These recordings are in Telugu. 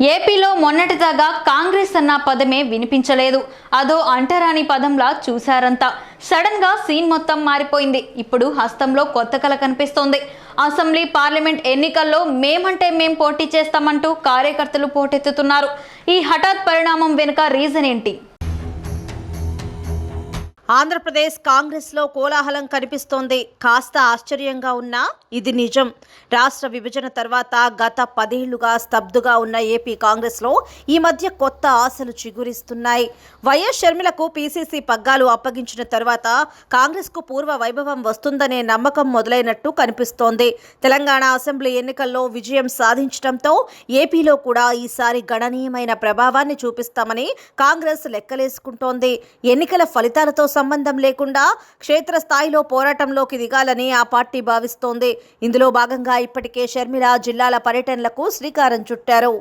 ఏపీలో మొన్నటిదాకా కాంగ్రెస్ అన్న పదమే వినిపించలేదు. అదో అంటరాని పదంలా చూశారంతా. సడన్గా సీన్ మొత్తం మారిపోయింది. ఇప్పుడు హస్తంలో కొత్త కళ కనిపిస్తోంది. అసెంబ్లీ పార్లమెంట్ ఎన్నికల్లో మేమంటే మేం పోటీ చేస్తామంటూ కార్యకర్తలు పోటెత్తుతున్నారు. ఈ హఠాత్ పరిణామం వెనుక రీజన్ ఏంటి? ఆంధ్రప్రదేశ్ కాంగ్రెస్లో కోలాహలం కనిపిస్తోంది. కాస్త ఆశ్చర్యంగా ఉన్నా ఇది నిజం. రాష్ట్ర విభజన తర్వాత గత పదేళ్ళుగా స్తబ్దుగా ఉన్న ఏపీ కాంగ్రెస్లో ఈ మధ్య కొత్త ఆశలు చిగురిస్తున్నాయి. వైఎస్ షర్మిలకు పీసీసీ పగ్గాలు అప్పగించిన తర్వాత కాంగ్రెస్కు పూర్వ వైభవం వస్తుందనే నమ్మకం మొదలైనట్టు కనిపిస్తోంది. తెలంగాణ అసెంబ్లీ ఎన్నికల్లో విజయం సాధించడంతో ఏపీలో కూడా ఈసారి గణనీయమైన ప్రభావాన్ని చూపిస్తామని కాంగ్రెస్ లెక్కలేసుకుంటోంది. ఎన్నికల ఫలితాలతో సంబంధం లేకుండా క్షేత్రస్థాయిలో పోరాటంలోకి దిగాలని ఆ పార్టీ భావిస్తోంది. ఇందులో భాగంగా ఇప్పటికే షర్మిల జిల్లాల పర్యటనలకు శ్రీకారం చుట్టారు.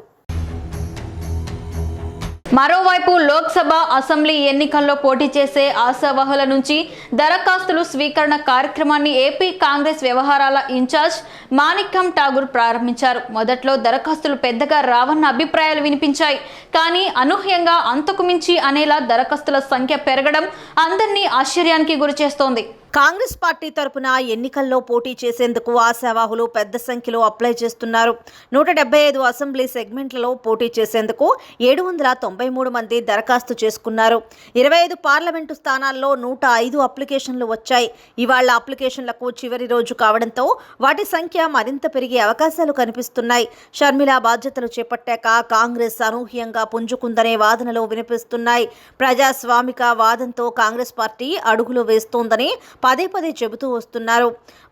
మరోవైపు లోక్సభ అసెంబ్లీ ఎన్నికల్లో పోటీ చేసే ఆశావహుల నుంచి దరఖాస్తులు స్వీకరణ కార్యక్రమాన్ని ఏపీ కాంగ్రెస్ వ్యవహారాల ఇన్ఛార్జ్ మాణిక్యం ఠాగూర్ ప్రారంభించారు. మొదట్లో దరఖాస్తులు పెద్దగా రావన్న అభిప్రాయాలు వినిపించాయి. కానీ అనూహ్యంగా అంతకుమించి అనేలా దరఖాస్తుల సంఖ్య పెరగడం అందరినీ ఆశ్చర్యానికి గురిచేస్తోంది. కాంగ్రెస్ పార్టీ తరపున ఎన్నికల్లో పోటీ చేసేందుకు ఆశావాహులు పెద్ద సంఖ్యలో అప్లై చేస్తున్నారు. నూట డెబ్బై ఐదు అసెంబ్లీ సెగ్మెంట్లలో పోటీ చేసేందుకు ఏడు వందల తొంభై మూడు మంది దరఖాస్తు చేసుకున్నారు. ఇరవై ఐదు పార్లమెంటు స్థానాల్లో నూట ఐదు అప్లికేషన్లు వచ్చాయి. ఇవాళ్ళ అప్లికేషన్లకు చివరి రోజు కావడంతో వాటి సంఖ్య మరింత పెరిగే అవకాశాలు కనిపిస్తున్నాయి. షర్మిల బాధ్యతలు చేపట్టాక కాంగ్రెస్ అనూహ్యంగా పుంజుకుందనే వాదనలు వినిపిస్తున్నాయి. ప్రజాస్వామిక వాదంతో కాంగ్రెస్ పార్టీ అడుగులు వేస్తోందని పదే పదే చెబుతూ వస్తున్నారు.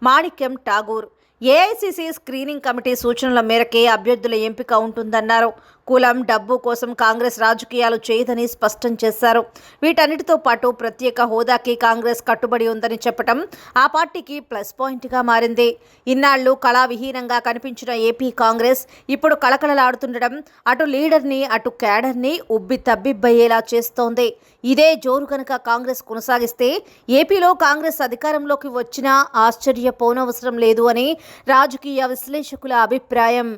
Manickam Tagore AICC screening committee సూచనల మేరకే అభ్యర్థుల ఎంపిక ఉంటుందన్నారు. కులం డబ్బు కోసం కాంగ్రెస్ రాజకీయాలు చేయదని స్పష్టం చేశారు. వీటన్నిటితో పాటు ప్రత్యేక హోదాకి కాంగ్రెస్ కట్టుబడి ఉందని చెప్పడం ఆ పార్టీకి ప్లస్ పాయింట్గా మారింది. ఇన్నాళ్ళు కళావిహీనంగా కనిపించిన ఏపీ కాంగ్రెస్ ఇప్పుడు కళకళలాడుతుండడం అటు లీడర్ని అటు క్యాడర్ని ఉబ్బి తబ్బిబ్బయ్యేలా చేస్తోంది. ఇదే జోరు కనుక కాంగ్రెస్ కొనసాగిస్తే ఏపీలో కాంగ్రెస్ అధికారంలోకి వచ్చినా ఆశ్చర్యపోనవసరం లేదు అని రాజకీయ విశ్లేషకుల అభిప్రాయం.